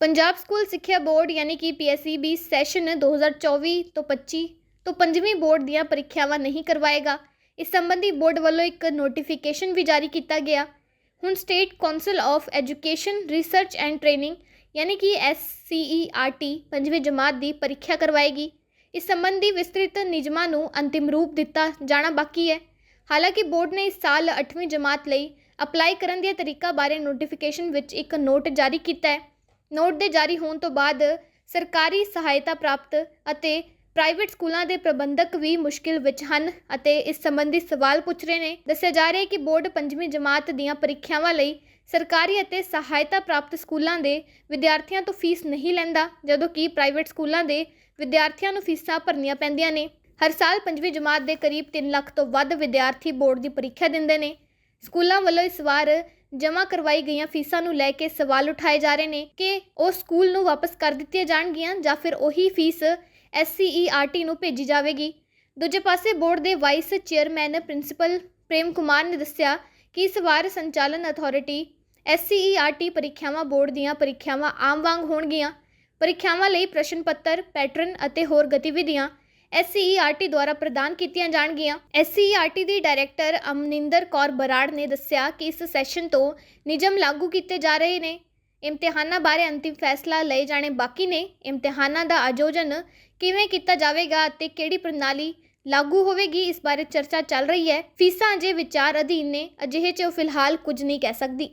Punjab school ਸਿੱਖਿਆ board ਯਾਨੀ ਕਿ ਪੀਐਸਈਬੀ ਸੈਸ਼ਨ 2024 ਤੋਂ 25 ਤੋਂ ਪੰਜਵੀਂ ਬੋਰਡ ਦੀਆਂ ਪ੍ਰੀਖਿਆਵਾਂ ਨਹੀਂ ਕਰਵਾਏਗਾ। ਇਸ ਸੰਬੰਧੀ ਬੋਰਡ ਵੱਲੋਂ ਇੱਕ ਨੋਟੀਫਿਕੇਸ਼ਨ ਵੀ ਜਾਰੀ ਕੀਤਾ ਗਿਆ। ਹੁਣ state council of education, research and training ਯਾਨੀ ਕਿ ਐਸਸੀਈਆਰਟੀ ਪੰਜਵੀਂ ਜਮਾਤ ਦੀ ਪ੍ਰੀਖਿਆ ਕਰਵਾਏਗੀ। ਇਸ ਸੰਬੰਧੀ ਵਿਸਤ੍ਰਿਤ ਨਿਯਮਾਂ ਨੂੰ ਅੰਤਿਮ ਰੂਪ ਦਿੱਤਾ ਜਾਣਾ ਬਾਕੀ ਹੈ। ਹਾਲਾਂਕਿ ਬੋਰਡ ਨੇ ਇਸ ਸਾਲ 8ਵੀਂ ਜਮਾਤ ਲਈ ਅਪਲਾਈ ਕਰਨ ਦੀਆਂ ਤਰੀਕਾ ਬਾਰੇ ਨੋਟੀਫਿਕੇਸ਼ਨ ਵਿੱਚ ਇੱਕ ਨੋਟ ਜਾਰੀ ਕੀਤਾ ਹੈ। ਨੋਟ ਦੇ ਜਾਰੀ ਹੋਣ ਤੋਂ ਬਾਅਦ ਸਰਕਾਰੀ ਸਹਾਇਤਾ ਪ੍ਰਾਪਤ ਅਤੇ ਪ੍ਰਾਈਵੇਟ ਸਕੂਲਾਂ ਦੇ ਪ੍ਰਬੰਧਕ ਵੀ ਮੁਸ਼ਕਿਲ ਵਿੱਚ ਹਨ ਅਤੇ ਇਸ ਸੰਬੰਧੀ ਸਵਾਲ ਪੁੱਛ ਰਹੇ ਨੇ। ਦੱਸਿਆ ਜਾ ਰਿਹਾ ਹੈ ਕਿ ਬੋਰਡ ਪੰਜਵੀਂ ਜਮਾਤ ਦੀਆਂ ਪ੍ਰੀਖਿਆਵਾਂ ਲਈ ਸਰਕਾਰੀ ਅਤੇ ਸਹਾਇਤਾ ਪ੍ਰਾਪਤ ਸਕੂਲਾਂ ਦੇ ਵਿਦਿਆਰਥੀਆਂ ਤੋਂ ਫੀਸ ਨਹੀਂ ਲੈਂਦਾ, ਜਦੋਂ ਕਿ ਪ੍ਰਾਈਵੇਟ ਸਕੂਲਾਂ ਦੇ ਵਿਦਿਆਰਥੀਆਂ ਨੂੰ ਫੀਸਾਂ ਭਰਨੀਆਂ ਪੈਂਦੀਆਂ ਨੇ। ਹਰ ਸਾਲ ਪੰਜਵੀਂ ਜਮਾਤ ਦੇ ਕਰੀਬ 3 ਲੱਖ ਤੋਂ ਵੱਧ ਵਿਦਿਆਰਥੀ ਬੋਰਡ ਦੀ ਪ੍ਰੀਖਿਆ ਦਿੰਦੇ ਨੇ। ਸਕੂਲਾਂ ਵੱਲੋਂ ਇਸ ਵਾਰ ਜਮ੍ਹਾਂ ਕਰਵਾਈ ਗਈਆਂ ਫੀਸਾਂ ਨੂੰ ਲੈ ਕੇ ਸਵਾਲ ਉਠਾਏ ਜਾ ਰਹੇ ਨੇ ਕਿ ਉਹ ਸਕੂਲ ਨੂੰ ਵਾਪਸ ਕਰ ਦਿੱਤੀਆਂ ਜਾਣਗੀਆਂ ਜਾਂ ਫਿਰ ਉਹੀ ਫੀਸ ਐਸਸੀਈਆਰਟੀ ਨੂੰ ਭੇਜੀ ਜਾਵੇਗੀ। ਦੂਜੇ ਪਾਸੇ ਬੋਰਡ ਦੇ vice chairman principal Prem Kumar ਨੇ ਦੱਸਿਆ ਕਿ ਇਸ ਵਾਰ ਸੰਚਾਲਨ ਅਥਾਰਟੀ ਐਸਸੀਈਆਰਟੀ ਪ੍ਰੀਖਿਆਵਾਂ ਬੋਰਡ ਦੀਆਂ ਪ੍ਰੀਖਿਆਵਾਂ ਆਮ ਵਾਂਗ ਹੋਣਗੀਆਂ। ਪ੍ਰੀਖਿਆਵਾਂ ਲਈ ਪ੍ਰਸ਼ਨ ਪੱਤਰ, ਪੈਟਰਨ ਅਤੇ ਹੋਰ ਗਤੀਵਿਧੀਆਂ ਐਸਸੀਈਆਰਟੀ ਦੁਆਰਾ ਪ੍ਰਦਾਨ ਕੀਤੀਆਂ ਜਾਣਗੀਆਂ। ਐਸਸੀਈਆਰਟੀ ਦੀ ਡਾਇਰੈਕਟਰ ਅਮਨਿੰਦਰ ਕੌਰ ਬਰਾੜ ਨੇ ਦੱਸਿਆ ਕਿ ਇਸ ਸੈਸ਼ਨ ਤੋਂ ਨਿਯਮ ਲਾਗੂ ਕੀਤੇ ਜਾ ਰਹੇ ਨੇ। ਇਮਤਿਹਾਨਾਂ ਬਾਰੇ ਅੰਤਿਮ ਫੈਸਲਾ ਲਏ ਜਾਣੇ ਬਾਕੀ ਨੇ। ਇਮਤਿਹਾਨਾਂ ਦਾ ਆਯੋਜਨ ਕਿਵੇਂ ਕੀਤਾ ਜਾਵੇਗਾ ਅਤੇ ਕਿਹੜੀ ਪ੍ਰਣਾਲੀ ਲਾਗੂ ਹੋਵੇਗੀ, ਇਸ ਬਾਰੇ ਚਰਚਾ ਚੱਲ ਰਹੀ ਹੈ। ਫੀਸਾਂ ਅਜੇ ਵਿਚਾਰ ਅਧੀਨ ਨੇ, ਅਜਿਹੇ 'ਚ ਉਹ ਫਿਲਹਾਲ ਕੁਝ ਨਹੀਂ ਕਹਿ ਸਕਦੀ।